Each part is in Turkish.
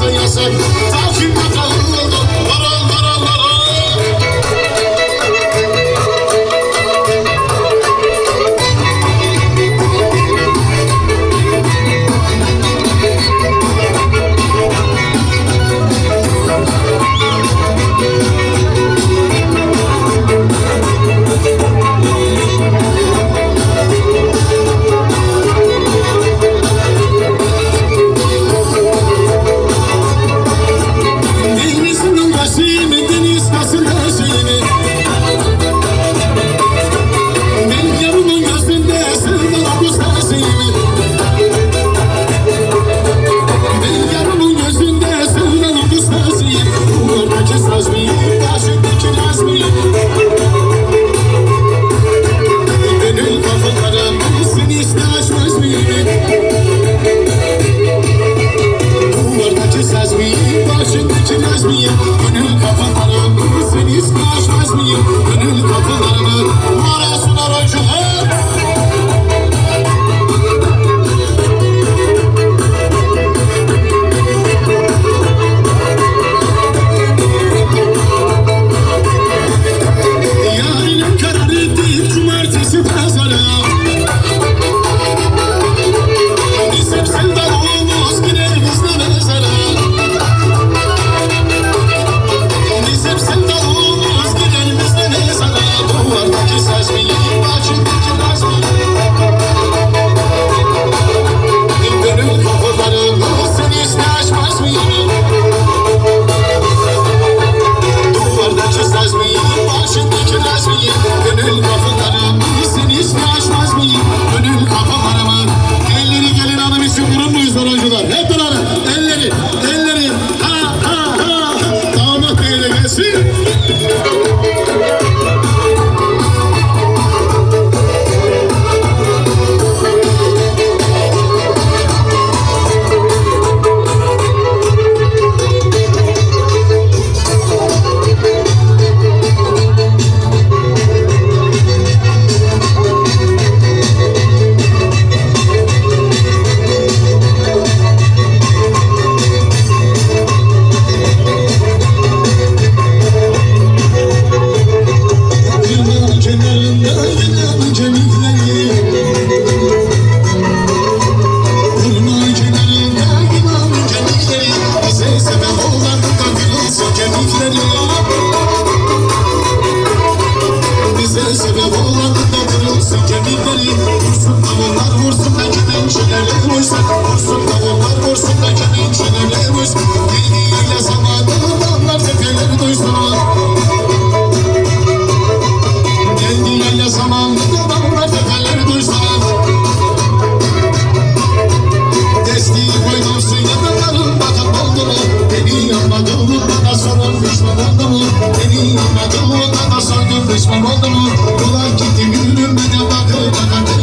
listen, listen. Talking about Deneyim adımı da sordum pişman oldum Kolay gitti gülüm ben de bakıp bakar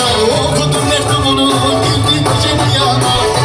Okudum mektubunu girdim gecemi yana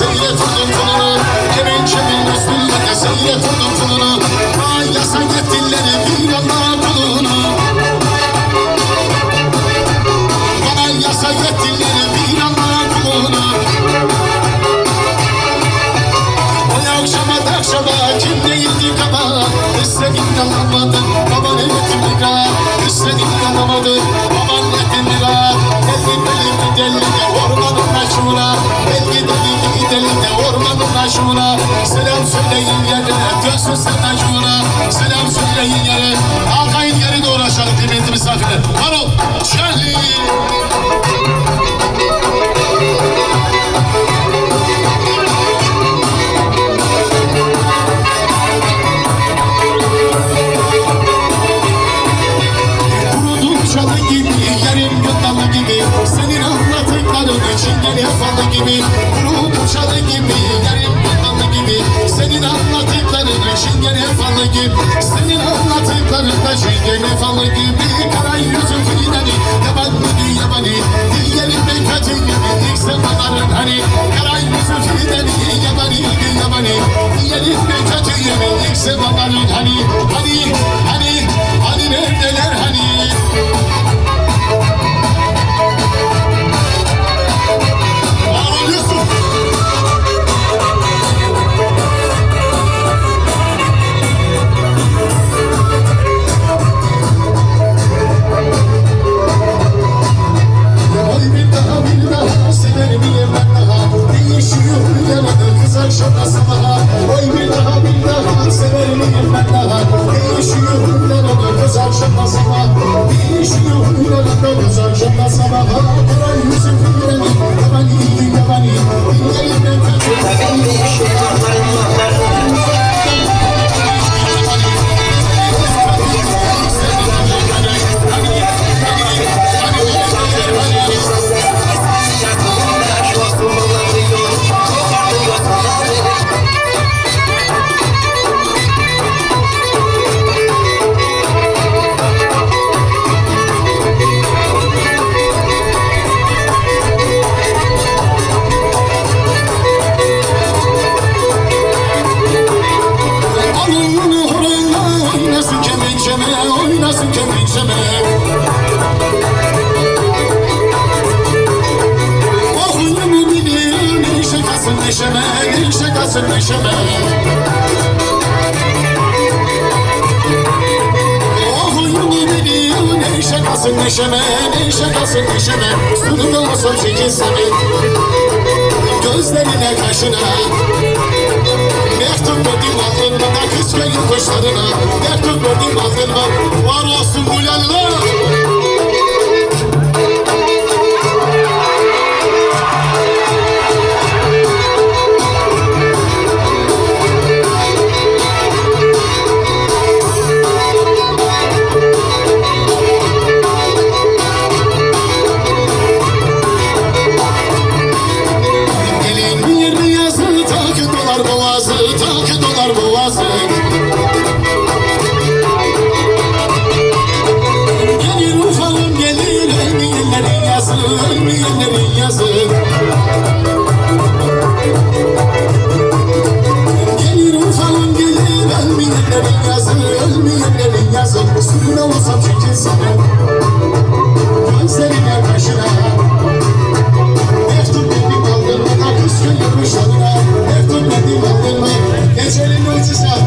üstünde de söyleyin yere dönsün sen aşığına Selam söyleyin yere Alkayın yeri doğru aşağı kıymetli misafirler. Charlie Kurudum çalı gibi, yerim gıdalı gibi. Senin anlattıkların içinde falı gibi. Kurudum çalı gibi, yerim Senin anlattıkların içinde falı gibi. Senin anlattıkların da içinde falı gibi. Kara yüzün fiilleri, yabancı bir yabani? Diyelim ben kötü gibi, ilk sefaların hani. Kara yüzün fiilleri, yabani bir yabani? Diyelim ben kötü gibi, hani Hani, hani, hani akşamda sabaha Kara yüzüm yireni yabani yabani Dinleyin ben kaçırım ne şakasın neşeme Ne şakasın neşeme Sunumda olsam çekilsene Gözlerine kaşına. Mektup verdim aldın bana kıskanın kuşlarına Mektup verdim aldın bana Var olsun bu yanına yazı Ölmeyenlerin yazı Sürüne olsam çekilsene Gözlerine kaşına Mektup verdim aldırma Kız gönül kuşlarına Mektup verdim aldırma Gecenin uçuşa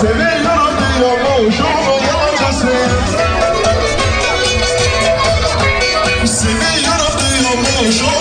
Seviyorum diyormuş onun yalancısı Seviyorum diyormuş onun